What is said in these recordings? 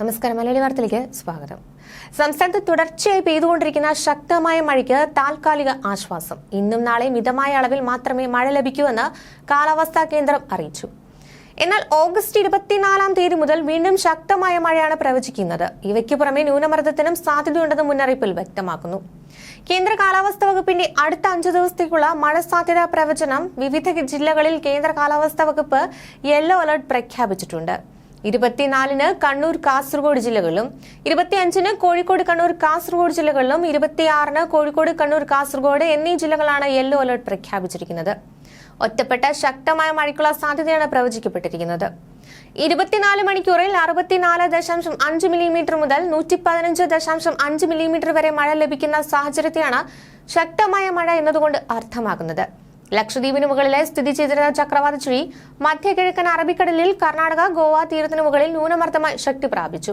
നമസ്കാരം. മലയാളി വാർത്തയിലേക്ക് സ്വാഗതം. സംസ്ഥാനത്ത് തുടർച്ചയായി പെയ്തുകൊണ്ടിരിക്കുന്ന ശക്തമായ മഴയ്ക്ക് താൽക്കാലിക ആശ്വാസം. ഇന്നും നാളെ മിതമായ അളവിൽ മാത്രമേ മഴ ലഭിക്കൂവെന്ന് കാലാവസ്ഥാ കേന്ദ്രം അറിയിച്ചു. എന്നാൽ ഓഗസ്റ്റ് ഇരുപത്തിനാലാം തീയതി മുതൽ വീണ്ടും ശക്തമായ മഴയാണ് പ്രവചിക്കുന്നത്. ഇവയ്ക്ക് പുറമെ ന്യൂനമർദ്ദത്തിനും സാധ്യതയുണ്ടെന്ന് മുന്നറിയിപ്പിൽ വ്യക്തമാക്കുന്നു. കേന്ദ്ര കാലാവസ്ഥാ വകുപ്പിന്റെ അടുത്ത അഞ്ചു ദിവസത്തേക്കുള്ള മഴ സാധ്യതാ പ്രവചനം വിവിധ ജില്ലകളിൽ കേന്ദ്ര കാലാവസ്ഥാ വകുപ്പ് യെല്ലോ അലർട്ട് പ്രഖ്യാപിച്ചിട്ടുണ്ട്. ഇരുപത്തിനാലിന് കണ്ണൂർ കാസർഗോഡ് ജില്ലകളിലും ഇരുപത്തിയഞ്ചിന് കോഴിക്കോട് കണ്ണൂർ കാസർഗോഡ് ജില്ലകളിലും ഇരുപത്തിയാറിന് കോഴിക്കോട് കണ്ണൂർ കാസർഗോഡ് എന്നീ ജില്ലകളാണ് യെല്ലോ അലർട്ട് പ്രഖ്യാപിച്ചിരിക്കുന്നത്. ഒറ്റപ്പെട്ട ശക്തമായ മഴയ്ക്കുള്ള സാധ്യതയാണ് പ്രവചിക്കപ്പെട്ടിരിക്കുന്നത്. ഇരുപത്തിനാല് മണിക്കൂറിൽ അറുപത്തിനാല് ദശാംശം അഞ്ച് മില്ലിമീറ്റർ മുതൽ നൂറ്റി പതിനഞ്ച് ദശാംശം അഞ്ച് മില്ലിമീറ്റർ വരെ മഴ ലഭിക്കുന്ന സാഹചര്യത്തെയാണ് ശക്തമായ മഴ എന്നതുകൊണ്ട് അർത്ഥമാക്കുന്നത്. ലക്ഷദ്വീപിന് മുകളിലെ സ്ഥിതി ചെയ്തിരുന്ന ചക്രവാത ചുഴി മധ്യകിഴക്കൻ അറബിക്കടലിൽ കർണാടക ഗോവ തീരത്തിന് മുകളിൽ ന്യൂനമർദ്ദമായി ശക്തി പ്രാപിച്ചു.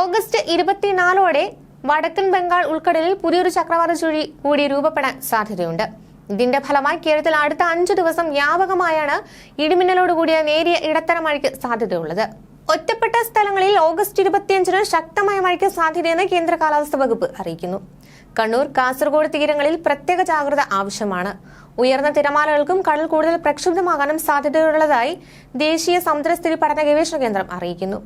ഓഗസ്റ്റ് ഇരുപത്തിനാലോടെ വടക്കൻ ബംഗാൾ ഉൾക്കടലിൽ പുതിയൊരു ചക്രവാത ചുഴി കൂടി രൂപപ്പെടാൻ സാധ്യതയുണ്ട്. ഇതിന്റെ ഫലമായി കേരളത്തിൽ അടുത്ത അഞ്ചു ദിവസം വ്യാപകമായാണ് ഇടിമിന്നലോടുകൂടിയ നേരിയ ഇടത്തരം മഴയ്ക്ക് സാധ്യതയുള്ളത്. ഒറ്റപ്പെട്ട സ്ഥലങ്ങളിൽ ഓഗസ്റ്റ് ഇരുപത്തിയഞ്ചിന് ശക്തമായ മഴയ്ക്ക് സാധ്യതയെന്ന് കേന്ദ്ര കാലാവസ്ഥാ വകുപ്പ് അറിയിക്കുന്നു. കണ്ണൂർ കാസർഗോഡ് തീരങ്ങളിൽ പ്രത്യേക ജാഗ്രത ആവശ്യമാണ്. ഉയർന്ന തിരമാലകൾക്കും കടൽ കൂടുതൽ പ്രക്ഷുബ്ധമാകാനും സാധ്യതയുള്ളതായി ദേശീയ സമുദ്രസ്ഥിതി പഠന ഗവേഷണ കേന്ദ്രം അറിയിക്കുന്നു.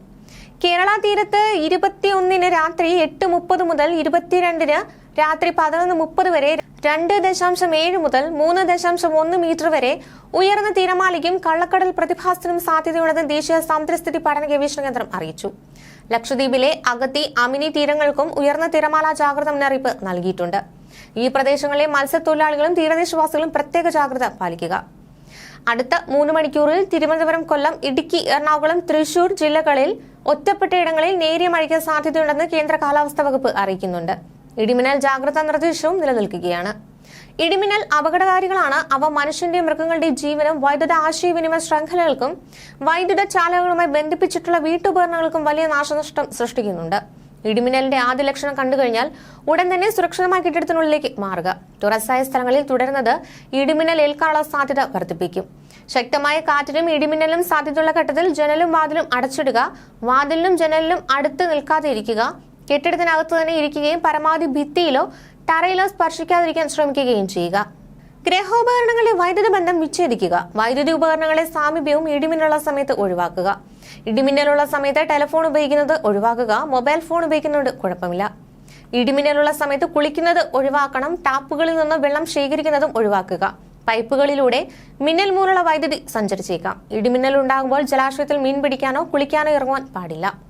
കേരള തീരത്ത് ഇരുപത്തിയൊന്നിന് രാത്രി എട്ട് മുപ്പത് മുതൽ ഇരുപത്തിരണ്ടിന് രാത്രി പതിനൊന്ന് മുപ്പത് വരെ രണ്ട് ദശാംശം ഏഴ് മുതൽ മൂന്ന് ദശാംശം ഒന്ന് മീറ്റർ വരെ ഉയർന്ന തിരമാലയ്ക്കും കള്ളക്കടൽ പ്രതിഭാസത്തിനും സാധ്യതയുള്ളതെന്ന് ദേശീയ സമുദ്രസ്ഥിതി പഠന ഗവേഷണ കേന്ദ്രം അറിയിച്ചു. ലക്ഷദ്വീപിലെ അഗത്തി അമിനി തീരങ്ങൾക്കും ഉയർന്ന തിരമാല ജാഗ്രത മുന്നറിയിപ്പ് നൽകിയിട്ടുണ്ട്. ഈ പ്രദേശങ്ങളിലെ മത്സ്യത്തൊഴിലാളികളും തീരദേശവാസികളും പ്രത്യേക ജാഗ്രത പാലിക്കുക. അടുത്ത മൂന്ന് മണിക്കൂറിൽ തിരുവനന്തപുരം കൊല്ലം ഇടുക്കി എറണാകുളം തൃശൂർ ജില്ലകളിൽ ഒറ്റപ്പെട്ടയിടങ്ങളിൽ നേരിയ മഴയ്ക്ക് സാധ്യതയുണ്ടെന്ന് കേന്ദ്ര കാലാവസ്ഥാ വകുപ്പ് അറിയിക്കുന്നുണ്ട്. ഇടിമിന്നൽ ജാഗ്രതാ നിർദ്ദേശവും നിലനിൽക്കുകയാണ്. ഇടിമിന്നൽ അപകടകാരികളാണ് അവ മനുഷ്യന്റെയും മൃഗങ്ങളുടെയും ജീവനും വൈദ്യുത ആശയവിനിമയ ശൃംഖലകൾക്കും വൈദ്യുത ചാലകങ്ങളുമായി ബന്ധിപ്പിച്ചിട്ടുള്ള വീട്ടുപകരണങ്ങൾക്കും വലിയ നാശനഷ്ടം സൃഷ്ടിക്കുന്നുണ്ട്. ഇടിമിന്നലിന്റെ ആദ്യ ലക്ഷണം കണ്ടുകഴിഞ്ഞാൽ ഉടൻ തന്നെ സുരക്ഷിതമായ കെട്ടിടത്തിനുള്ളിലേക്ക് മാറുക. തുറസായ സ്ഥലങ്ങളിൽ തുടരുന്നത് ഇടിമിന്നൽ ഏൽക്കാനുള്ള സാധ്യത വർദ്ധിപ്പിക്കും. ശക്തമായ കാറ്റിനും ഇടിമിന്നലും സാധ്യതയുള്ള ഘട്ടത്തിൽ ജനലും വാതിലും അടച്ചിടുക വാതിലിനും ജനലിനും അടുത്ത് നിൽക്കാതെ ഇരിക്കുക കെട്ടിടത്തിനകത്ത് തന്നെ ഇരിക്കുകയും പരമാവധി ഭിത്തിയിലോ തറയിലോ സ്പർശിക്കാതിരിക്കാൻ ശ്രമിക്കുകയും ചെയ്യുക. ഗ്രഹോപകരണങ്ങളിലെ വൈദ്യുതി ബന്ധം വിച്ഛേദിക്കുക. വൈദ്യുതി ഉപകരണങ്ങളെ സാമീപ്യവും ഇടിമിന്നലുള്ള സമയത്ത് ഒഴിവാക്കുക. ഇടിമിന്നലുള്ള സമയത്ത് ടെലിഫോൺ ഉപയോഗിക്കുന്നത് ഒഴിവാക്കുക മൊബൈൽ ഫോൺ ഉപയോഗിക്കുന്നത് കുഴപ്പമില്ല. ഇടിമിന്നലുള്ള സമയത്ത് കുളിക്കുന്നത് ഒഴിവാക്കണം ടാപ്പുകളിൽ നിന്ന് വെള്ളം ശേഖരിക്കുന്നതും ഒഴിവാക്കുക. പൈപ്പുകളിലൂടെ മിന്നൽ മൂലമുള്ള വൈദ്യുതി സഞ്ചരിച്ചേക്കാം. ഇടിമിന്നൽ ഉണ്ടാകുമ്പോൾ ജലാശയത്തിൽ മീൻ പിടിക്കാനോ കുളിക്കാനോ ഇറങ്ങുവാൻ പാടില്ല.